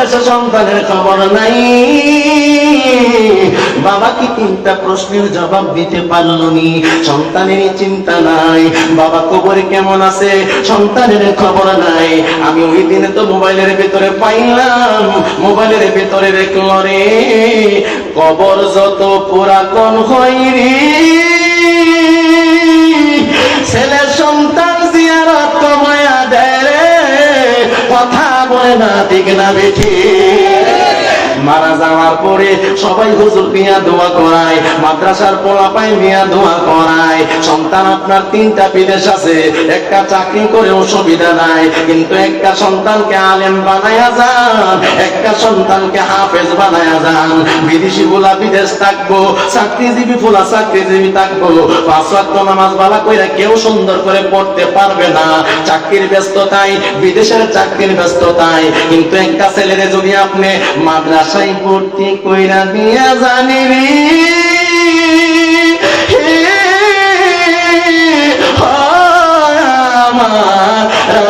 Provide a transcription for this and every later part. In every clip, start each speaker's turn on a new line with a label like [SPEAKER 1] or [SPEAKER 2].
[SPEAKER 1] কাছে সন্তানের খবর নাই। বাবা কি তিনটা প্রশ্নের জবাব দিতে পারল নি সন্তানের চিন্তা নাই। বাবা কবরে কেমন আছে? সন্তানের খবর নাই। আমি ওই দিনে তো মোবাইলের ভেতরে পাইলাম। মোবাইলের ভেতরে দেখল রে কবর যত পুরাতন হয় রে। বলে না, ঠিক না বেঠি মারা যাওয়ার পরে সবাই হুজুর দিয়া দোয়া করায়, মাদ্রাসার পোলাপাই মিয়া দোয়া করায়। সন্তান আপনার তিনটা বিদেশ আছে। একটা চাকরি করে অসুবিধা নাই। কিন্তু একটা সন্তানকে আলেম বানায়া যান, একটা সন্তানকে হাফেজ বানায়া যান। বিদেশি গুলা বিদেশ থাকব, চাকরিজীবী ফুলা চাকরিজীবী থাকব। পাঁচ ওয়াক্ত নামাজ বালা কইরা কেউ সুন্দর করে পড়তে পারবে না। চাকরির ব্যস্ততায়, বিদেশের চাকরির ব্যস্ততায়। কিন্তু একটা ছেলেরে যদি আপনি মাদ্রাসায় ভর্তি কইরা দিয়া জানি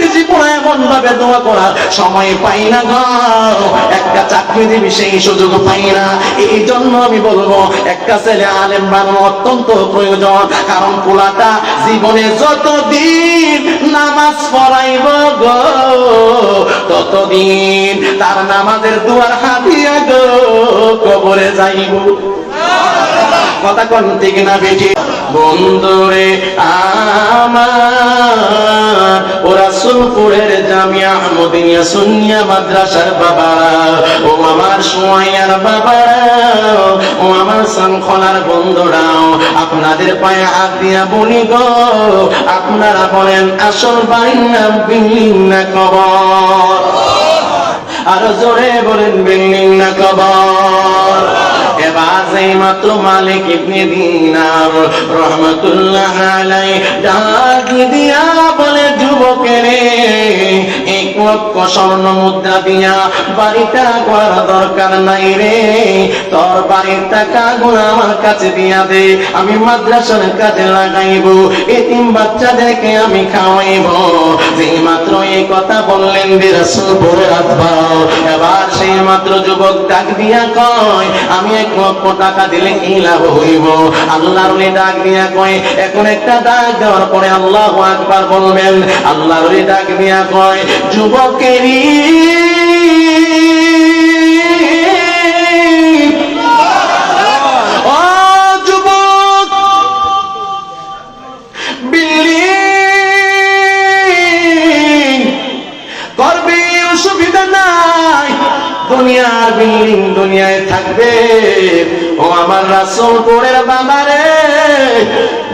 [SPEAKER 1] পেতেছি পড়া এমন ভাবে দোয়া করার সময় পাই না গো। একটা চাকরি দিবি সেই সুযোগ পাই না। এই জন্য আমি বলব একটা ছেলে আলেম বানানো অত্যন্ত প্রয়োজন। কারণ পোলাটা জীবনে যতদিন নামাজ পড়াইব গো ততদিন তার নামাজের দুয়ার হাতিয়া গো কবরে যাইব। কথা কোন ঠিক না বেটি বন্ধুরে আমার ওরা সুলপুরের জামিয়া আহমদিয়া সুনিয়া মাদ্রাসার বাবা ও আমার সোয়াইয়ার বাবা ও আমার শৃঙ্খলার বন্ধুরাও, আপনাদের পায়ে হাত দিয়া বলি গো, আপনারা বলেন, আসল বাড়ির নাম বিল্ডিং না কবর? আরও জোরে বলেন, বিল্ডিং না কবর? মাত্র মালিক রহমাতুল্লাহ আলাই ডাক দিয়া বলে যুবকেরে লক্ষ স্বর্ণ মুদ্রা দিয়া বাড়িটা দরকার নাই রে। তোর বাড়ির টাকা আমার কাছে দিয়া দে, আমি মাদ্রাসার কাজে লাগাইব, এতিম বাচ্চাদেরকে আমি খাওয়াইব। যেই মাত্র এই কথা বললেন রাখবাও এবার সেই মাত্র যুবক ডাক দিয়া কয়, আমি এক লক্ষ টাকা দিলে কি লাভ হইব? আল্লাহর ডাক দিয়া কয়, এখন একটা ডাক দেওয়ার পরে আল্লাহ আকবার বলবেন, আল্লাহর ডাক দিয়া কয় ও দুনিয়ার বিল্ডিং দুনিয়ায় থাকবে। ও আমার রাসূল, পরের বাবারে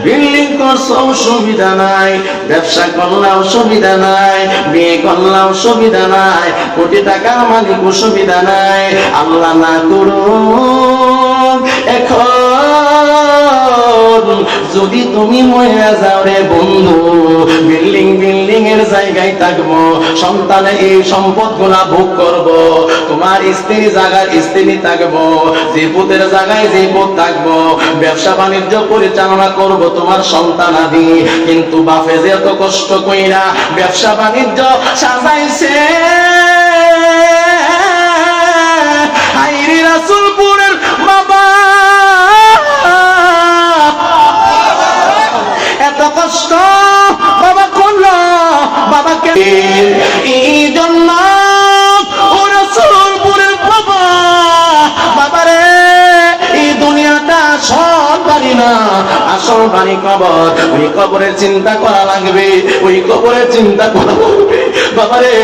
[SPEAKER 1] বিল্ডিং করছ অসুবিধা নাই, ব্যবসা করলে অসুবিধা নাই, বিয়ে করলে সুবিধা নাই, কোটি টাকার মালিক সুবিধা নাই। আল্লাহ না করুন এখন যদি তুমি মহিলা যাও রে বন্ধু, বিল্ডিং বিল্ডিং এর জায়গায় থাকব, সন্তানে এই সম্পদগুলা ভোগ করব, তোমার স্ত্রী জায়গায় স্ত্রী থাকব, যে পুতের জায়গায় যে পুত থাকব, ব্যবসা বাণিজ্য পরিচালনা করব তোমার সন্তান আদি। কিন্তু বাপে যে এত কষ্ট কইরা ব্যবসা বাণিজ্য সাজাইছে কষ্ট বাবা করল বাবাকে কবর, ওই কবরের চিন্তা করা লাগবে, ওই কবরের চিন্তা করা লাগবে। বাবারে,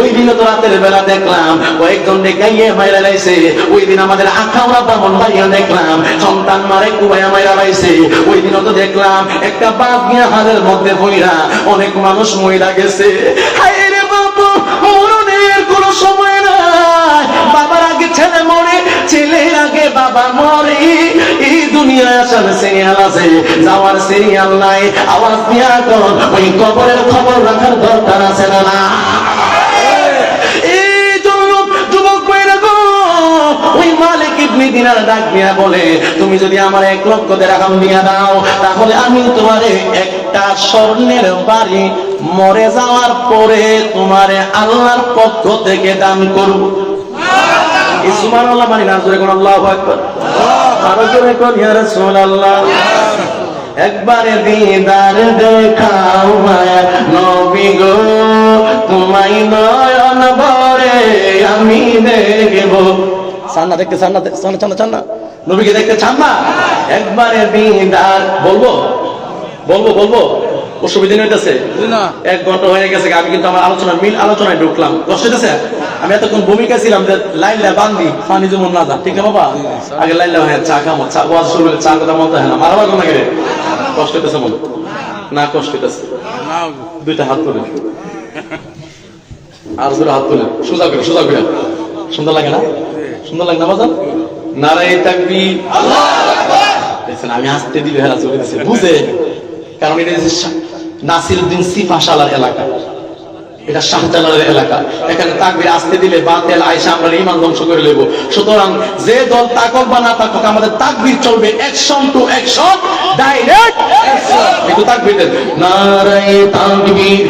[SPEAKER 1] ওই দিন তো রাতের বেলা দেখলাম, কয়েকজন দেখাইয়ে মাইরা লাইছে। ওই দিন আমাদের আখাউড়া ব্রাহ্মণ ভাইয়া দেখলাম, সন্তান মারে কুবাইয়া মাইরা লাইছে। ওই দিন তো দেখলাম, একটা বাপ গিয়া হাড়ের মধ্যে বইরা অনেক মানুষ মহিলা গেছে। হায় ছেলের আগে বাবা মরে, এই দুনিয়ায় আসার সিরিয়াল আছে, যাওয়ার সিরিয়াল নাই। আওয়াজ ওই কবরের খবর রাখার দরকার আছে না না? দিনার ডাক বলে, তুমি যদি আমার এক লক্ষ দেরাম দিয়া দাও, তাহলে আমি তোমার একটা স্বর্ণের বাড়ি মরে যাওয়ার পরে তোমার আল্লাহর পক্ষ থেকে দান করব। এই সুবহানাল্লাহ মানে না, জোরে কোন আল্লাহু আকবার। আরও জোরে কোন ইয়া রাসূলুল্লাহ। একবারে দিদার দেখাও মায়া, নবী গো, তোমায় নয়ন ভরে আমি দেখব। চান না দেখতে চান না চান না চান না চান না নবীকে দেখতে চান না? একবারে দিদার, বলব বলব বলব। অসুবিধা হইতেছে। এক ঘণ্টা হয়ে গেছে আমি কিন্তু আমার আলোচনা মিল আলোচনায় ঢুকলাম। কষ্ট হইতেছে? আমি এতক্ষণ ভূমিকা ছিলাম যে লাইলা বান্দি পানি যেমন না যা ঠিক না বাবা? আগে লাইলা হ্যাঁ চা খামো চা ওয়াজ শুরু চা কথা মতো হয় না। মারাবার কোন লাগে কষ্ট হইতেছে মনে না কষ্ট হইতেছে। দুইটা হাত তুলে। আর দুটো হাত তুলে। সোজা করে সোজা করে। সুন্দর লাগে না? সুন্দর লাগে না বাজান? থাকবি দেখছেন আমি হাসতে দিলে হেরা চলে বুঝে। কারণ এটা নাসিরউদ্দিন সিফাশালার এলাকা। এটা শাহজালালের এলাকা। এখানে তাকবির আসতে দিলে বাতেল আয়সা আমরা ইমান ধ্বংস করে নেব সুতরাং যে দল তাকক বা না তাকক, আমাদের তাকবির চলবে অ্যাকশন টু অ্যাকশন ডাইরেক্ট একটু তাকবির দেন। নারায়ে তাকবীর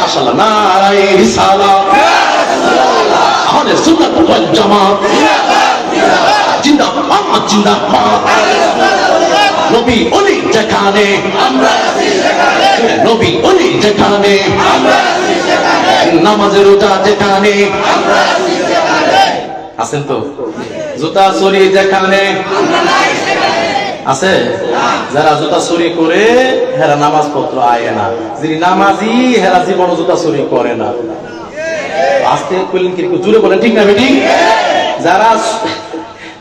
[SPEAKER 1] মাশাআল্লাহ। নারায়ে রিসালাত আমাদের সুন্নাত ওয়াল জামাত। জিন্দাবাদ। নবী অলি যেখানে নবী অলি যেখানে নামাজের রোজা যেখানে আছেন তো? জুতা চুরি যেখানে আছে? যারা জুতা চুরি করে হেরা নামাজ পত্র আয় না। যিনি নামাজি হেরা জীবন জুতা চুরি করে না। আস্তে করলেন কি জুড়ে বলেন ঠিক না বেটি? যারা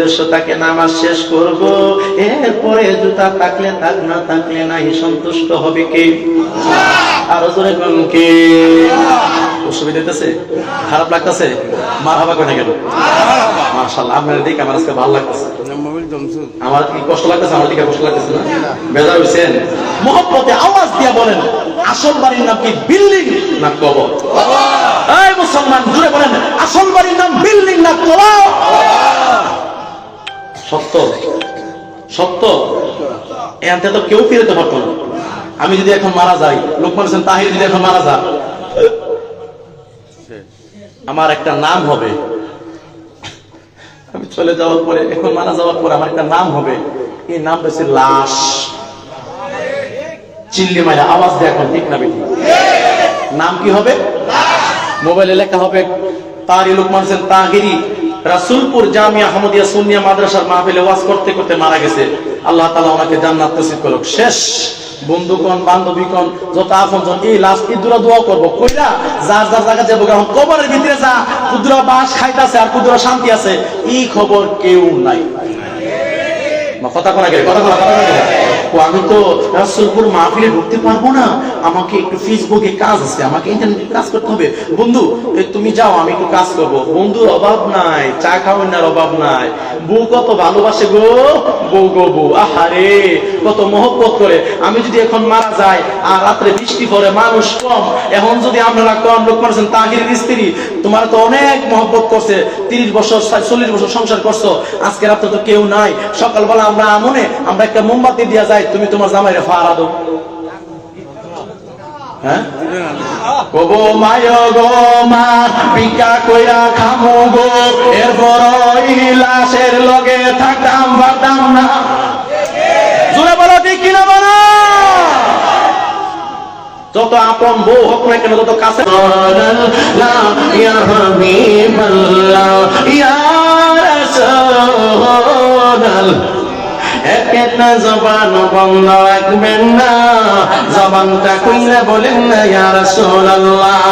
[SPEAKER 1] উদ্দেশ্য তাকে নামাজ শেষ করব। এরপরে জুতা থাকলে থাক না থাকলে নাই সন্তুষ্ট হবে কে? আরও জোরে কোন কে? অসুবিধা হইতেছে? খারাপ লাগতেছে? মার হাবা কোথায় গেল? মার্শাল্লাহ আপনার দিকে আমার আজকে ভালো লাগতেছে। আমার কি কষ্ট লাগতেছে? আমার দিকে কষ্ট লাগতেছে না? বেজার হয়েছেন মহব্বতে আওয়াজ দিয়া বলেন আসল বাড়ির নাম কি? বিল্ডিং না কবর? এই মুসলমান জুড়ে বলেন আসল বাড়ির নাম বিল্ডিং না কবর? সত্য? সত্য? এতে তো কেউ ফিরতে পারতো না। আমি যদি এখন মারা যাই লোকমান হোসেন তাহির যদি এখন মারা যা আমার একটা নাম হবে। আমি চলে যাওয়ার পরে এখন মারা যাওয়ার পরে আমার একটা নাম হবে। এই নাম হচ্ছে লাশ। চিল্লি মাইরা আওয়াজ দেয় এখন ঠিক না বেটি? নাম কি হবে? মোবাইলে লেখা হবে তারি লোকমান হোসেন তাহিরি রাসুলপুর জামিয়া আহমদিয়া সুন্নিয়া মাদ্রাসার মাহফিলে ওয়াজ করতে করতে মারা গেছে। আল্লাহ তাআলা ওনাকে জান্নাত নসিব করুক। শেষ। যত এই দোয়া করব। কইরা যার যার জায়গা যাব এখন কবরের ভিতরে যা, কুদরা বাস খাইতাছে আর কুদরা শান্তি আছে, এই খবর কেউ নাই। কথা কথা কথা আমি তো রাসুলপুর মাহফিলে ঢুকতে পারব না। আমাকে একটু ফেসবুকে কাজ আছে, আমাকে ইন্টারনেটে কাজ করতে হবে। বন্ধু তুমি যাও, আমি একটু কাজ করব। বন্ধুর অভাব নাই, চা খাওয়ার অভাব নাই। বউ কত ভালোবাসে গো, বউ গো বউ, আহারে, কত মহব্বত করে। আমি যদি এখন মারা যাই, আর রাত্রে বৃষ্টি পড়ে, মানুষ কম, এখন যদি আপনারা কম লোক মানুষ তাহির স্ত্রী, তোমার তো অনেক মহব্বত করছে। তিরিশ বছর চল্লিশ বছর সংসার করছ। আজকে রাত্রে তো কেউ নাই। সকালবেলা আমরা আমনে, আমরা একটা মোমবাতি দিয়া যাই তুমি তোমার জামাইরে ফাড়া দো হ্যাঁ? মায় গো মা পিকা কইরা গো। এরপর লাশের লগে না। জোরে বলো, ঠিক কিনা বলো? যত আপন বউ হোক না কেন যত কাছে ইয়া রাসূলাল্লাহ একটা জবান বন্ধ রাখবেন না? জবানটা কইলে বলেন না ইয়া রাসূলুল্লাহ।